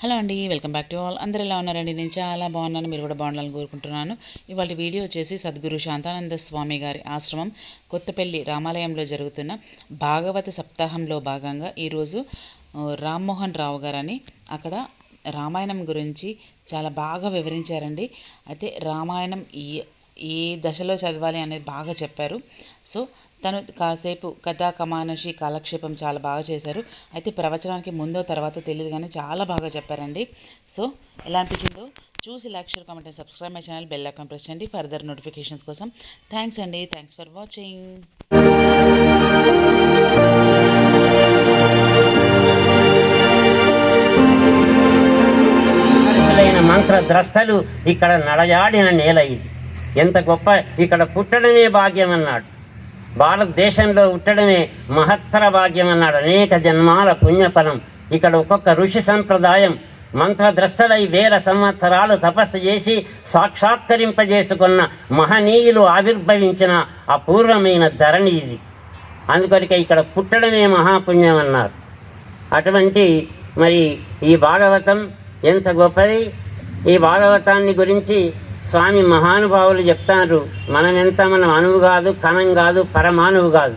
Hello అండి welcome back to all. అందరు ఎలా ఉన్నారండి? నేను చాలా బాగున్నాను మీరు కూడా బాగుండాలని కోరుకుంటున్నాను. ఇవాళ వీడియో వచ్చేసి సద్గురు శాంతానంద స్వామి గారి ఆశ్రమం కొత్తపల్లి రామాలయంలో జరుగుతున్న భాగవత సప్తాహంలో భాగంగా ఈరోజు రామ్మోహన్ రావు గారని అక్కడ రామాయణం గురించి చాలా బాగా వివరించారండి. అయితే రామాయణం ఈ ఏ దశలో చదవాలి అనేది బాగా చెప్పారు. సో తను కాసేపు కథా కమానషి కాలక్షేపం చాలా బాగా చేశారు. అయితే ప్రవచనానికి ముందో తర్వాత తెలియదు కానీ చాలా బాగా చెప్పారండి. సో ఎలా అనిపించిందో చూసి like share comment subscribe my channel bell icon press చేయండి ఫర్దర్ నోటిఫికేషన్స్ కోసం. థ్యాంక్స్ అండి. Thanks for watching. మంత్రద్రష్టలు ఇక్కడ నడయాడిన నేల ఇది. ఎంత గొప్ప ఇక్కడ పుట్టడమే భాగ్యం అన్నాడు. భారతదేశంలో పుట్టడమే మహత్తర భాగ్యం అన్నాడు. అనేక జన్మాల పుణ్యఫలం. ఇక్కడ ఒక్కొక్క ఋషి సంప్రదాయం మంత్రద్రష్టలై వేల సంవత్సరాలు తపస్సు చేసి సాక్షాత్కరింపజేసుకున్న మహనీయులు ఆవిర్భవించిన అపూర్వమైన ధరణి ఇది. అందుకొరకే ఇక్కడ పుట్టడమే మహాపుణ్యం అన్నారు. అటువంటి మరి ఈ భాగవతం ఎంత గొప్పది? ఈ భాగవతాన్ని గురించి స్వామి మహానుభావులు చెప్తారు మనమెంత మనం అణువు కాదు కణం కాదు పరమాణువు కాదు.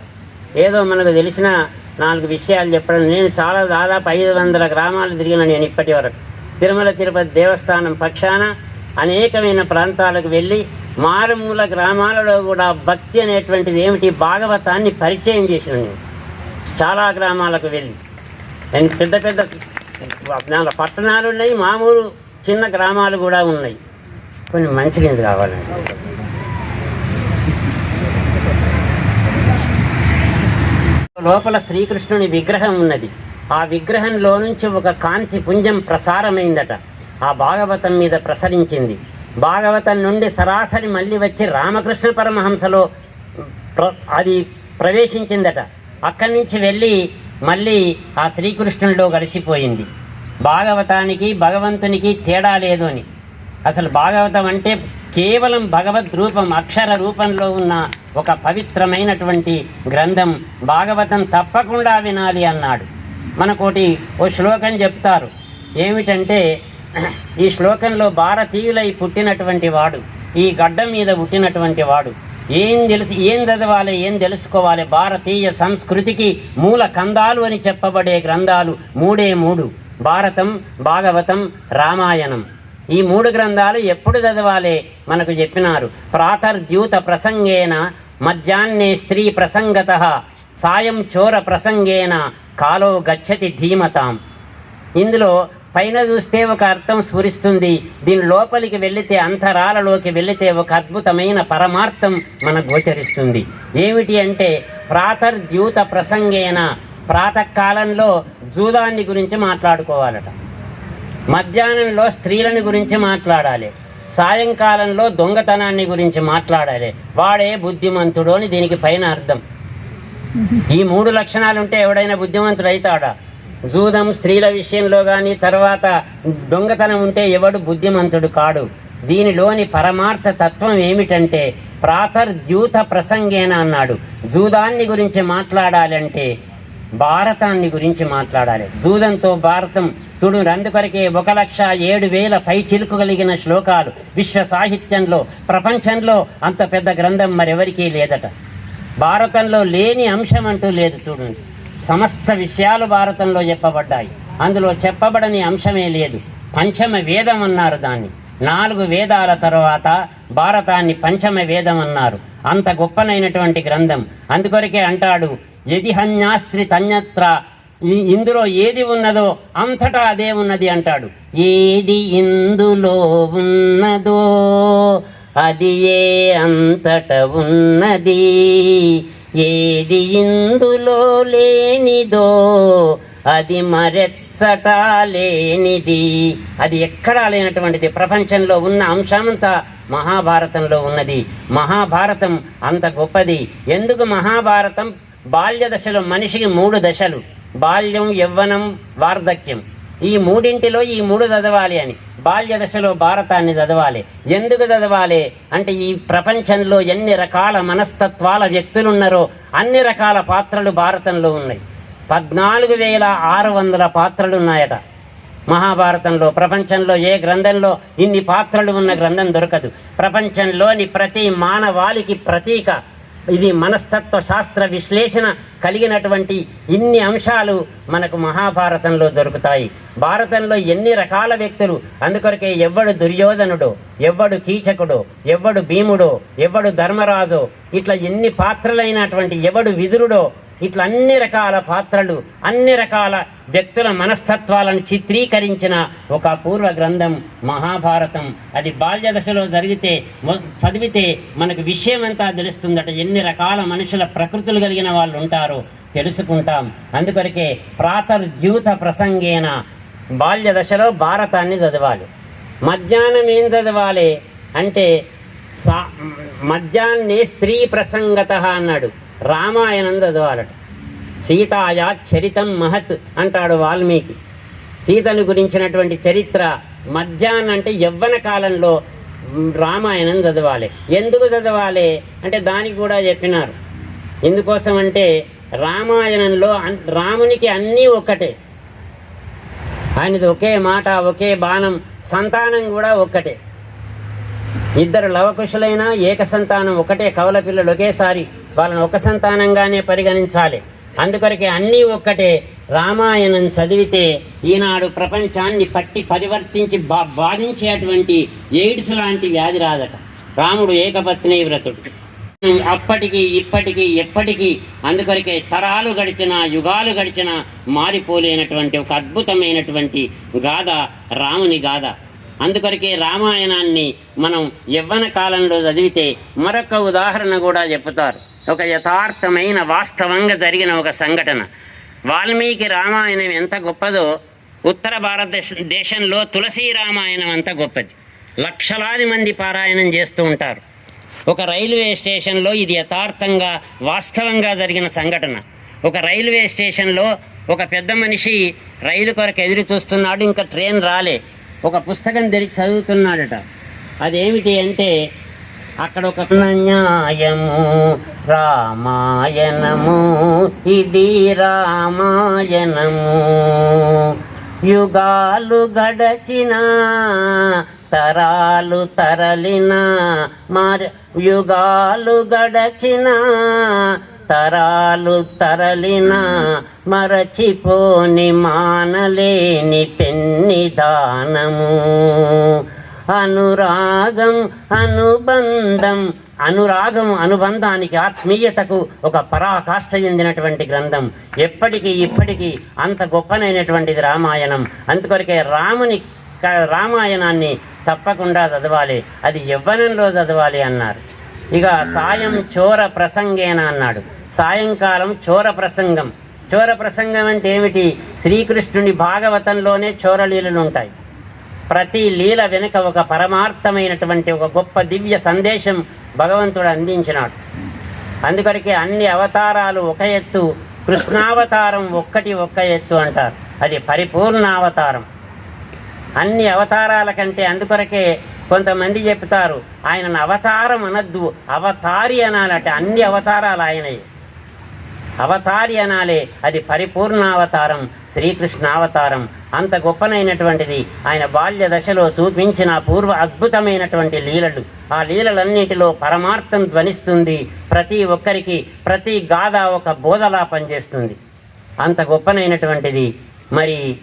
ఏదో మనకు తెలిసిన నాలుగు విషయాలు చెప్పడం. నేను చాలా దాదాపు ఐదు వందల గ్రామాలు తిరిగిన నేను ఇప్పటి వరకు. తిరుమల తిరుపతి దేవస్థానం పక్షాన అనేకమైన ప్రాంతాలకు వెళ్ళి మారుమూల గ్రామాలలో కూడా భక్తి అనేటువంటిది ఏమిటి? భాగవతాన్ని పరిచయం చేసిన నేను. చాలా గ్రామాలకు వెళ్ళి. నేను పెద్ద పెద్ద పట్టణాలు ఉన్నాయి మామూలు చిన్న గ్రామాలు కూడా ఉన్నాయి. కొన్ని మంచి గింజలు కావాలండి లోపల శ్రీకృష్ణుని విగ్రహం ఉన్నది. ఆ విగ్రహంలో నుంచి ఒక కాంతి పుంజం ప్రసారమైందట. ఆ భాగవతం మీద ప్రసరించింది. భాగవతం నుండి సరాసరి మళ్ళీ వచ్చి రామకృష్ణ పరమహంసలో ప్ర- అది ప్రవేశించిందట. అక్కడి నుంచి వెళ్ళి మళ్ళీ ఆ శ్రీకృష్ణునిలో కలిసిపోయింది. భాగవతానికి భగవంతునికి తేడా లేదు అని. అసలు భాగవతం అంటే కేవలం భగవద్ రూపం అక్షర రూపంలో ఉన్న ఒక పవిత్రమైనటువంటి గ్రంథం. భాగవతం తప్పకుండా వినాలి అన్నాడు. మనకోటి ఓ శ్లోకం చెప్తారు. ఏమిటంటే ఈ శ్లోకంలో భారతీయులై పుట్టినటువంటి వాడు ఈ గడ్డ మీద పుట్టినటువంటి వాడు ఏం తెలుసు ఏం చదవాలి ఏం తెలుసుకోవాలి భారతీయ సంస్కృతికి మూల కందాలు అని చెప్పబడే గ్రంథాలు మూడే మూడు. భారతం భాగవతం రామాయణం. ఈ మూడు గ్రంథాలు ఎప్పుడు చదవాలి? మనకు చెప్పినారు. ప్రాతర్ద్యూత ప్రసంగేన మధ్యాహ్నే స్త్రీ ప్రసంగత సాయం చోర ప్రసంగేన కాలో గచ్చతి ధీమతాం. ఇందులో పైన చూస్తే ఒక అర్థం స్ఫురిస్తుంది. దీని లోపలికి వెళితే అంతరాలలోకి వెళితే ఒక అద్భుతమైన పరమార్థం మన గోచరిస్తుంది. ఏమిటి అంటే ప్రాతర్ద్యూత ప్రసంగేన ప్రాతకాలంలో జూదాన్ని గురించి మాట్లాడుకోవాలట. మధ్యాహ్నంలో స్త్రీలని గురించి మాట్లాడాలి. సాయంకాలంలో దొంగతనాన్ని గురించి మాట్లాడాలి. వాడే బుద్ధిమంతుడు అని దీనికి పైన అర్థం. ఈ మూడు లక్షణాలు ఉంటే ఎవడైనా బుద్ధిమంతుడు అవుతాడా జూదం స్త్రీల విషయంలో కానీ తర్వాత దొంగతనం ఉంటే ఎవడు బుద్ధిమంతుడు కాడు? దీనిలోని పరమార్థ తత్వం ఏమిటంటే ప్రాతర్ద్యూత ప్రసంగేన అన్నాడు. జూదాన్ని గురించి మాట్లాడాలంటే భారతాన్ని గురించి మాట్లాడాలి. జూదంతో భారతం చూడు అందుకొరకే ఒక లక్ష ఏడు వేల పై చిలుకు కలిగిన శ్లోకాలు విశ్వ సాహిత్యంలో ప్రపంచంలో అంత పెద్ద గ్రంథం మరెవరికీ లేదట. భారతంలో లేని అంశం అంటూ లేదు చూడండి సమస్త విషయాలు భారతంలో చెప్పబడ్డాయి. అందులో చెప్పబడని అంశమే లేదు. పంచమ వేదం అన్నారు దాన్ని. నాలుగు వేదాల తర్వాత భారతాన్ని పంచమ వేదం అన్నారు. అంత గొప్పనైనటువంటి గ్రంథం. అందుకొరకే అంటాడు యదిహన్యాస్త్రి తన్యత్ర ఈ- ఇందులో ఏది ఉన్నదో అంతటా అదే ఉన్నది అంటాడు. ఏది ఇందులో ఉన్నదో అది ఏ అంతట ఉన్నది. ఏది ఇందులో లేనిదో అది మరెచ్చట లేనిది. అది ఎక్కడా లేనటువంటిది? ప్రపంచంలో ఉన్న అంశమంతా మహాభారతంలో ఉన్నది. మహాభారతం అంత గొప్పది. ఎందుకు మహాభారతం? బాల్య దశలో మనిషికి మూడు దశలు. బాల్యం యవ్వనం వార్ధక్యం. ఈ మూడింటిలో ఈ మూడు చదవాలి అని. బాల్య దశలో భారతాన్ని చదవాలి. ఎందుకు చదవాలి? అంటే ఈ ప్రపంచంలో ఎన్ని రకాల మనస్తత్వాల వ్యక్తులు ఉన్నారో అన్ని రకాల పాత్రలు భారతంలో ఉన్నాయి. పద్నాలుగు వేల ఆరు వందల పాత్రలు ఉన్నాయట. మహాభారతంలో ప్రపంచంలో ఏ గ్రంథంలో ఇన్ని పాత్రలు ఉన్న గ్రంథం దొరకదు. ప్రపంచంలోని ప్రతి మానవాళికి ప్రతీక ఇది మనస్తత్వ శాస్త్ర విశ్లేషణ కలిగినటువంటి ఇన్ని అంశాలు మనకు మహాభారతంలో దొరుకుతాయి. భారతంలో ఎన్ని రకాల వ్యక్తులు అందుకొరకే ఎవ్వడు దుర్యోధనుడో ఎవ్వడు కీచకుడో ఎవ్వడు భీముడో ఎవ్వడు ధర్మరాజో ఇట్లా ఎన్ని పాత్రలైనటువంటి ఎవడు విదురుడో ఇట్లా అన్ని రకాల పాత్రలు అన్ని రకాల వ్యక్తుల మనస్తత్వాలను చిత్రీకరించిన ఒక పూర్వ గ్రంథం మహాభారతం. అది బాల్య దశలో జరిగితే చదివితే మనకు విషయం అంతా తెలుస్తుందట. ఎన్ని రకాల మనుషుల ప్రకృతులు కలిగిన వాళ్ళు ఉంటారో తెలుసుకుంటాం. అందుకొరకే ప్రాతర్ద్యూత ప్రసంగేన బాల్య దశలో భారతాన్ని చదవాలి. మధ్యాహ్నం ఏం చదవాలి అంటే సా మధ్యాహ్నే స్త్రీ ప్రసంగత అన్నాడు. రామాయణం చదవాలట. సీతాయా చరితం మహత్ అంటాడు వాల్మీకి. సీతను గురించినటువంటి చరిత్ర మధ్యాహ్నం అంటే యవ్వన కాలంలో రామాయణం చదవాలి. ఎందుకు చదవాలి? అంటే దానికి కూడా చెప్పినారు. ఎందుకోసం అంటే రామాయణంలో రామునికి అన్నీ ఒక్కటే. ఆయనది ఒకే మాట ఒకే బాణం సంతానం కూడా ఒక్కటే. ఇద్దరు లవకుశులైన ఏక సంతానం ఒకటే కవల పిల్లలు ఒకేసారి. వాళ్ళని ఒక సంతానంగానే పరిగణించాలి. అందుకొరకే అన్నీ ఒక్కటే రామాయణం చదివితే ఈనాడు ప్రపంచాన్ని పట్టి పరివర్తించి బా బాధించేటువంటి ఎయిడ్స్ లాంటి వ్యాధి రాదట. రాముడు ఏకపత్ని వ్రతుడు. అప్పటికి ఇప్పటికి ఎప్పటికీ అందుకొరకే తరాలు గడిచిన యుగాలు గడిచిన మారిపోలేనటువంటి ఒక అద్భుతమైనటువంటి గాథ రాముని గాథ. అందుకొరకే రామాయణాన్ని మనం యవ్వన కాలంలో చదివితే మరొక ఉదాహరణ కూడా చెప్తారు. ఒక యథార్థమైన వాస్తవంగా జరిగిన ఒక సంఘటన. వాల్మీకి రామాయణం ఎంత గొప్పదో ఉత్తర భారతదేశ దేశంలో తులసి రామాయణం అంత గొప్పది. లక్షలాది మంది పారాయణం చేస్తూ ఉంటారు. ఒక రైల్వే స్టేషన్లో ఇది యథార్థంగా వాస్తవంగా జరిగిన సంఘటన. ఒక రైల్వే స్టేషన్లో ఒక పెద్ద మనిషి రైలు కొరకు ఎదురు చూస్తున్నాడు ఇంకా ట్రైన్ రాలే. ఒక పుస్తకం తెరిచి చదువుతున్నాడట. అదేమిటి అంటే అక్కడ ఒక న్యాయము రామాయణము ఇది రామాయణము. యుగాలు గడచిన తరాలు తరలిన మార యుగాలు గడచిన తరాలు తరలిన మరచిపోని మానలేని పెన్ని దానము. అనురాగం అనుబంధం. అనురాగం అనుబంధానికి ఆత్మీయతకు ఒక పరాకాష్ఠ చెందినటువంటి గ్రంథం. ఎప్పటికీ ఇప్పటికీ అంత గొప్పనైనటువంటిది రామాయణం. అందుకొరకే రాముని రామాయణాన్ని తప్పకుండా చదవాలి. అది యవ్వనంలో చదవాలి అన్నారు. ఇక సాయం చోర ప్రసంగేన అన్నాడు. సాయంకాలం చోర ప్రసంగం. చోర ప్రసంగం అంటే ఏమిటి? శ్రీకృష్ణుని భాగవతంలోనే చోరలీలలు ఉంటాయి ప్రతి లీల వెనుక ఒక పరమార్థమైనటువంటి ఒక గొప్ప దివ్య సందేశం భగవంతుడు అందించినాడు. అందుకొరకే అన్ని అవతారాలు ఒక ఎత్తు కృష్ణావతారం ఒక్కటి ఒక్క ఎత్తు అంటారు. అది పరిపూర్ణ అవతారం. అన్ని అవతారాల కంటే అందుకొరకే కొంతమంది చెప్తారు ఆయనను అవతారం అనద్దు అవతారి అనాలంటే అన్ని అవతారాలు ఆయనయే. అవతారి అనాలే అది పరిపూర్ణ అవతారం శ్రీకృష్ణ అవతారం అంత గొప్పనైనటువంటిది. ఆయన బాల్య దశలో చూపించిన పూర్వ అద్భుతమైనటువంటి లీలలు. ఆ లీలలన్నింటిలో పరమార్థం ధ్వనిస్తుంది. ప్రతి ఒక్కరికి ప్రతి గాథ ఒక బోధలా పనిచేస్తుంది. అంత గొప్పనైనటువంటిది. మరి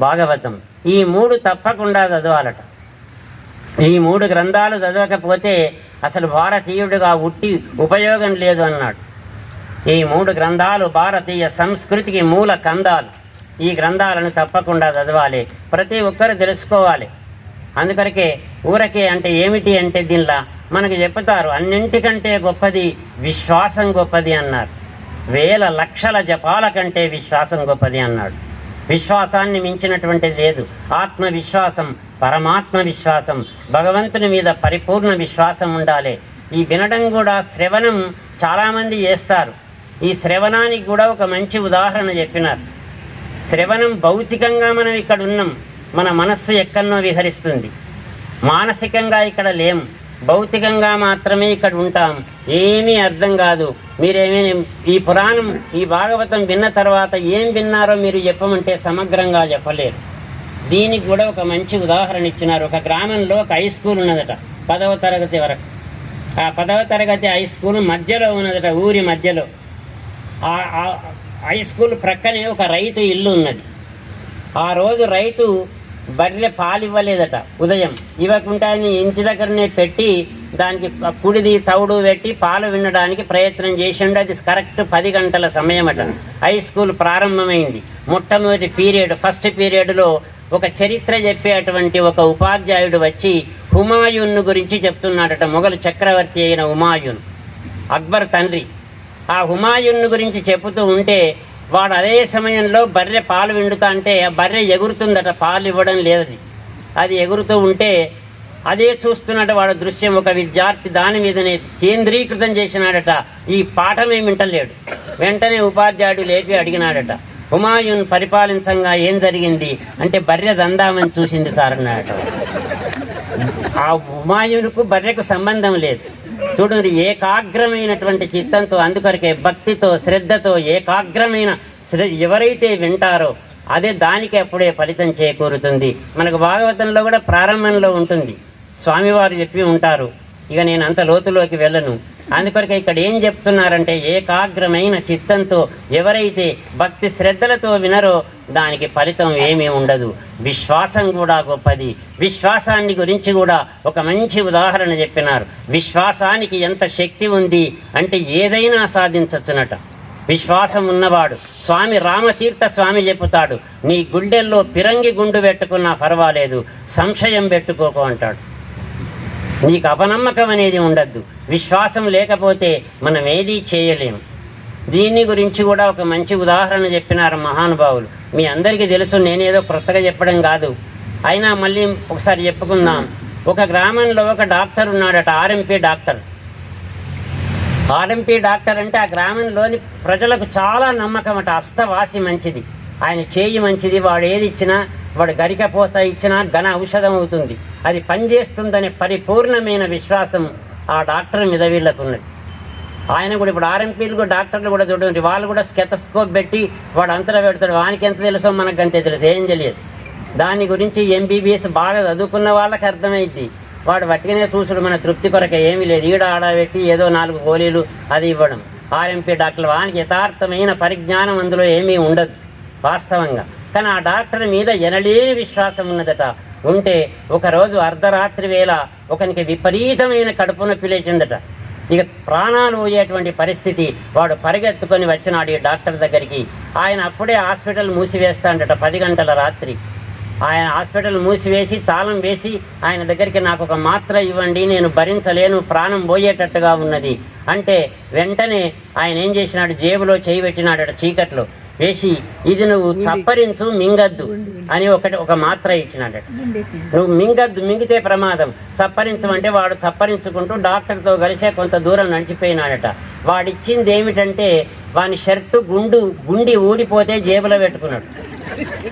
భాగవతం. ఈ మూడు తప్పకుండా చదవాలట. ఈ మూడు గ్రంథాలు చదవకపోతే అసలు భారతీయుడిగా ఉట్టి ఉపయోగం లేదు అన్నాడు. ఈ మూడు గ్రంథాలు భారతీయ సంస్కృతికి మూల కందాలు. ఈ గ్రంథాలను తప్పకుండా చదవాలి. ప్రతి ఒక్కరు తెలుసుకోవాలి. అందుకొరకే ఊరకే అంటే ఏమిటి అంటే దీనిలా మనకు చెప్తారు అన్నింటికంటే గొప్పది విశ్వాసం గొప్పది అన్నారు. వేల లక్షల జపాల కంటే విశ్వాసం గొప్పది అన్నాడు. విశ్వాసాన్ని మించినటువంటిది లేదు. ఆత్మవిశ్వాసం పరమాత్మ విశ్వాసం భగవంతుని మీద పరిపూర్ణ విశ్వాసం ఉండాలి. ఈ వినడం కూడా శ్రవణం చాలామంది చేస్తారు. ఈ శ్రవణానికి కూడా ఒక మంచి ఉదాహరణ చెప్పినారు. శ్రవణం భౌతికంగా మనం ఇక్కడ ఉన్నాం మన మనస్సు ఎక్కడనో విహరిస్తుంది. మానసికంగా ఇక్కడ లేం భౌతికంగా మాత్రమే ఇక్కడ ఉంటాం ఏమీ అర్థం కాదు. మీరేమీ ఈ పురాణం ఈ భాగవతం విన్న తర్వాత ఏం విన్నారో మీరు చెప్పమంటే సమగ్రంగా చెప్పలేరు. దీనికి కూడా ఒక మంచి ఉదాహరణ ఇచ్చినారు. ఒక గ్రామంలో ఒక హై స్కూల్ ఉన్నదట పదవ తరగతి వరకు. ఆ పదవ తరగతి హై స్కూల్ మధ్యలో ఉన్నదట ఊరి మధ్యలో. హై స్కూల్ ప్రక్కనే ఒక రైతు ఇల్లు ఉన్నది. ఆ రోజు రైతు బర్రె పాలు ఇవ్వలేదట ఉదయం. ఇవ్వకుండా ఇంటి దగ్గరనే పెట్టి దానికి కుడిది తవుడు పెట్టి పాలు వినడానికి ప్రయత్నం చేసిండు. అది కరెక్ట్ పది గంటల సమయం అట హై స్కూల్ ప్రారంభమైంది. మొట్టమొదటి పీరియడ్ ఫస్ట్ పీరియడ్లో ఒక చరిత్ర చెప్పేటువంటి ఒక ఉపాధ్యాయుడు వచ్చి హుమాయూన్ గురించి చెప్తున్నాడట. మొఘలు చక్రవర్తి అయిన హుమాయూన్. అక్బర్ తండ్రి. ఆ హుమాయున్ను గురించి చెబుతూ ఉంటే వాడు అదే సమయంలో బర్రె పాలు విండుతా అంటే ఆ బర్రె ఎగురుతుందట పాలు ఇవ్వడం లేదది అది ఎగురుతూ ఉంటే అదే చూస్తున్నట్టు వాడు దృశ్యం ఒక విద్యార్థి దాని మీదనే కేంద్రీకృతం చేసినాడట. ఈ పాఠమే వింటలేడు. వెంటనే ఉపాధ్యాయుడు లేపి అడిగినాడట హుమాయున్ పరిపాలించంగా ఏం జరిగింది? అంటే బర్రె దందామని చూసింది సార్ అన్నాడట ఆ హుమాయూనుకు బర్రెకు సంబంధం లేదు. చూడండి ఏకాగ్రమైనటువంటి చిత్తంతో అందుకొరకే భక్తితో శ్రద్ధతో ఏకాగ్రమైన ఎవరైతే వింటారో అదే దానికి అప్పుడే ఫలితం చేకూరుతుంది. మనకు భాగవతంలో కూడా ప్రారంభంలో ఉంటుంది. స్వామివారు చెప్పి ఉంటారు ఇక నేను అంత లోతులోకి వెళ్ళను. అందుకొరకు ఇక్కడ ఏం చెప్తున్నారంటే ఏకాగ్రమైన చిత్తంతో ఎవరైతే భక్తి శ్రద్ధలతో వినరో దానికి ఫలితం ఏమీ ఉండదు. విశ్వాసం కూడా గొప్పది. విశ్వాసాన్ని గురించి కూడా ఒక మంచి ఉదాహరణ చెప్పినారు. విశ్వాసానికి ఎంత శక్తి ఉంది అంటే ఏదైనా సాధించచ్చునట. విశ్వాసం ఉన్నవాడు. స్వామి రామతీర్థ స్వామి చెబుతాడు నీ గుండెల్లో పిరంగి గుండు పెట్టుకున్నా పర్వాలేదు సంశయం పెట్టుకోకు అంటాడు. నీకు అపనమ్మకం అనేది ఉండద్దు. విశ్వాసం లేకపోతే మనం ఏదీ చేయలేము. దీని గురించి కూడా ఒక మంచి ఉదాహరణ చెప్పినారు మహానుభావులు. మీ అందరికీ తెలుసు నేనేదో క్రొత్తగా చెప్పడం కాదు. అయినా మళ్ళీ ఒకసారి చెప్పుకుందాం. ఒక గ్రామంలో ఒక డాక్టర్ ఉన్నాడట ఆర్ఎంపీ డాక్టర్. ఆర్ఎంపీ డాక్టర్ అంటే ఆ గ్రామంలోని ప్రజలకు చాలా నమ్మకం అట అస్తవాసి మంచిది. ఆయన చేయి మంచిది వాడు ఏది ఇచ్చినా వాడు గరిక పోత ఇచ్చినా ఘన ఔషధం అవుతుంది. అది పనిచేస్తుందనే పరిపూర్ణమైన విశ్వాసం ఆ డాక్టర్ మీద వీళ్ళకు ఉన్నది ఆయన కూడా ఇప్పుడు ఆర్ఎంపీలు కూడా డాక్టర్లు కూడా చూడండి వాళ్ళు కూడా స్కెతస్కోప్ పెట్టి వాడు అంతలో పెడతాడు. వానికి ఎంత తెలుసో మనకు అంతే తెలుసు ఏం తెలియదు. దాని గురించి ఎంబీబీఎస్ బాగా చదువుకున్న వాళ్ళకి అర్థమైద్ది. వాడు వట్టిగానే చూసుడు మన తృప్తి కొరకే ఏమీ లేదు. ఈడ ఆడబెట్టి ఏదో నాలుగు గోళీలు అది ఇవ్వడం. ఆర్ఎంపీ డాక్టర్లు వానికి యథార్థమైన పరిజ్ఞానం అందులో ఏమీ ఉండదు వాస్తవంగా. కానీ ఆ డాక్టర్ మీద ఎనలేని విశ్వాసం ఉన్నదట. ఉంటే ఒకరోజు అర్ధరాత్రి వేళ ఒకనికి విపరీతమైన కడుపు నొప్పి లేచిందట ఇక ప్రాణాలు పోయేటువంటి పరిస్థితి వాడు పరిగెత్తుకొని వచ్చినాడు ఈ డాక్టర్ దగ్గరికి. ఆయన అప్పుడే హాస్పిటల్ మూసివేస్తాడట పది గంటల రాత్రి. ఆయన హాస్పిటల్ మూసివేసి తాళం వేసి ఆయన దగ్గరికి నాకు ఒక మాత్ర ఇవ్వండి నేను భరించలేను ప్రాణం పోయేటట్టుగా ఉన్నది. అంటే వెంటనే ఆయన ఏం చేసినాడు? జేబులో చేయి పెట్టినాడట చీకట్లో. వేసి ఇది నువ్వు చప్పరించు మింగద్దు అని ఒకటి ఒక మాత్ర ఇచ్చినాడట. నువ్వు మింగద్దు మింగితే ప్రమాదం. చప్పరించమంటే వాడు చప్పరించుకుంటూ డాక్టర్తో కలిసే కొంత దూరం నడిచిపోయినాడట. వాడిచ్చింది ఏమిటంటే వాని షర్టు గుండు గుండి ఊడిపోతే జేబులో పెట్టుకున్నాడు.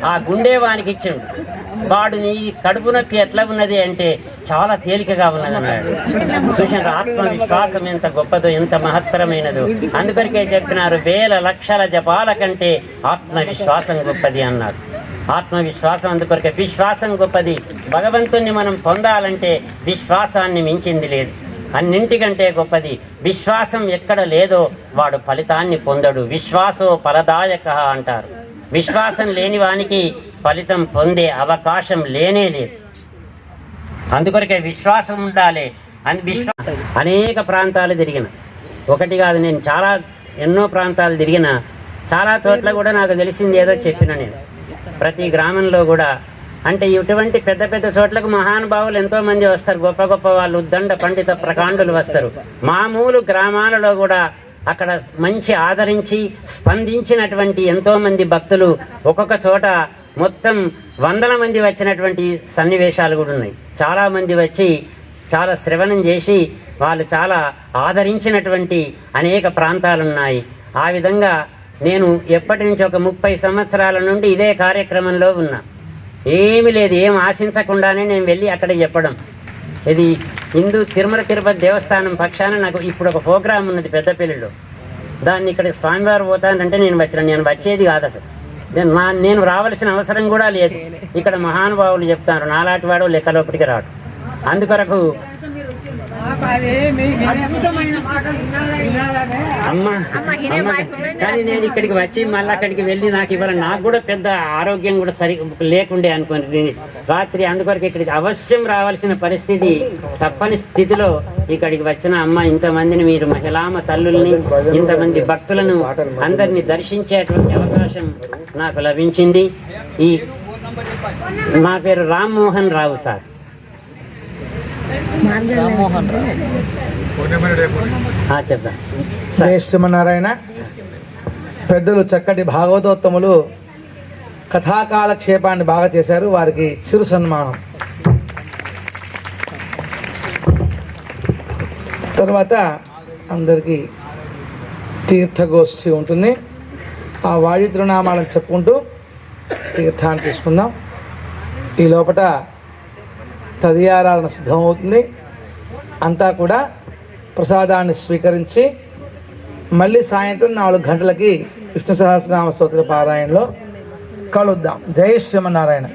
ఆ గుండె వానికి ఇచ్చిండు. వాడు నీ కడుపు నొప్పి ఎట్లా ఉన్నది అంటే చాలా తేలికగా ఉన్నది అన్నాడు. చూసిన ఆత్మవిశ్వాసం ఎంత గొప్పదో ఎంత మహత్తరమైనదో. అందుకరికే చెప్పినారు వేల లక్షల జపాల కంటే ఆత్మవిశ్వాసం గొప్పది అన్నాడు. ఆత్మవిశ్వాసం అందుకొరకే విశ్వాసం గొప్పది. భగవంతుణ్ణి మనం పొందాలంటే విశ్వాసాన్ని మించింది లేదు. అన్నింటికంటే గొప్పది విశ్వాసం ఎక్కడ లేదో వాడు ఫలితాన్ని పొందడు. విశ్వాసో ఫలదాయక అంటారు. విశ్వాసం లేని వానికి ఫలితం పొందే అవకాశం లేనే లేదు. అందుకొరకే విశ్వాసం ఉండాలి. అని విశ్వా అనేక ప్రాంతాలు తిరిగిన. ఒకటి కాదు నేను చాలా ఎన్నో ప్రాంతాలు తిరిగిన. చాలా చోట్ల కూడా నాకు తెలిసింది ఏదో చెప్పిన నేను. ప్రతి గ్రామంలో కూడా. అంటే ఇటువంటి పెద్ద పెద్ద చోట్లకు మహానుభావులు ఎంతోమంది వస్తారు. గొప్ప గొప్ప వాళ్ళు ఉద్దండ పండిత ప్రకాండులు వస్తారు. మామూలు గ్రామాలలో కూడా అక్కడ మంచి ఆదరించి స్పందించినటువంటి ఎంతోమంది భక్తులు ఒక్కొక్క చోట మొత్తం వందల మంది వచ్చినటువంటి సన్నివేశాలు కూడా ఉన్నాయి. చాలామంది వచ్చి చాలా శ్రవణం చేసి వాళ్ళు చాలా ఆదరించినటువంటి అనేక ప్రాంతాలు ఉన్నాయి. ఆ విధంగా నేను ఎప్పటి నుంచి ఒక ముప్పై సంవత్సరాల నుండి ఇదే కార్యక్రమంలో ఉన్నా. ఏమీ లేదు ఏం ఆశించకుండానే నేను వెళ్ళి అక్కడ చెప్పడం. ఇది హిందూ తిరుమల తిరుపతి దేవస్థానం పక్షాన నాకు ఇప్పుడు ఒక ప్రోగ్రాం ఉన్నది పెద్దపల్లిలో. దాన్ని ఇక్కడ స్వామివారు పోతానంటే నేను వచ్చిన నేను వచ్చేది కాదు అసలు. నేను నా నేను రావలసిన అవసరం కూడా లేదు. ఇక్కడ మహానుభావులు చెప్తారు నాలాంటి వాడు లెక్క లోపలికి రాడు. అందుకొరకు కానీ నేను ఇక్కడికి వచ్చి మళ్ళీ అక్కడికి వెళ్ళి నాకు ఇవాళ నాకు కూడా పెద్ద ఆరోగ్యం కూడా సరి లేకుండే అనుకోండి. రాత్రి అందుకొరకు ఇక్కడికి అవశ్యం రావాల్సిన పరిస్థితి తప్పని స్థితిలో ఇక్కడికి వచ్చిన అమ్మ ఇంతమందిని మీరు మహిళామ తల్లుల్ని ఇంతమంది భక్తులను అందరినీ దర్శించేటువంటి అవకాశం నాకు లభించింది. ఈ నా పేరు రామ్మోహన్ రావు సార్. ఆ, చెప్పండి జయ శ్రీమన్నారాయణ. పెద్దలు చక్కటి భాగవతోత్తములు కథాకాలక్షేపాన్ని బాగా చేశారు. వారికి చిరు సన్మానం. తర్వాత అందరికీ తీర్థగోష్ఠి ఉంటుంది. ఆ వాయు తిరునామాలను చెప్పుకుంటూ తీర్థాన్ని తీసుకుందాం. ఈ లోపల తదియారాధన సిద్ధమవుతుంది. అంతా కూడా ప్రసాదాన్ని స్వీకరించి మళ్ళీ సాయంత్రం నాలుగు గంటలకి విష్ణు సహస్రనామ స్తోత్ర పారాయణలో కలుద్దాం. జై శ్రీమన్నారాయణ.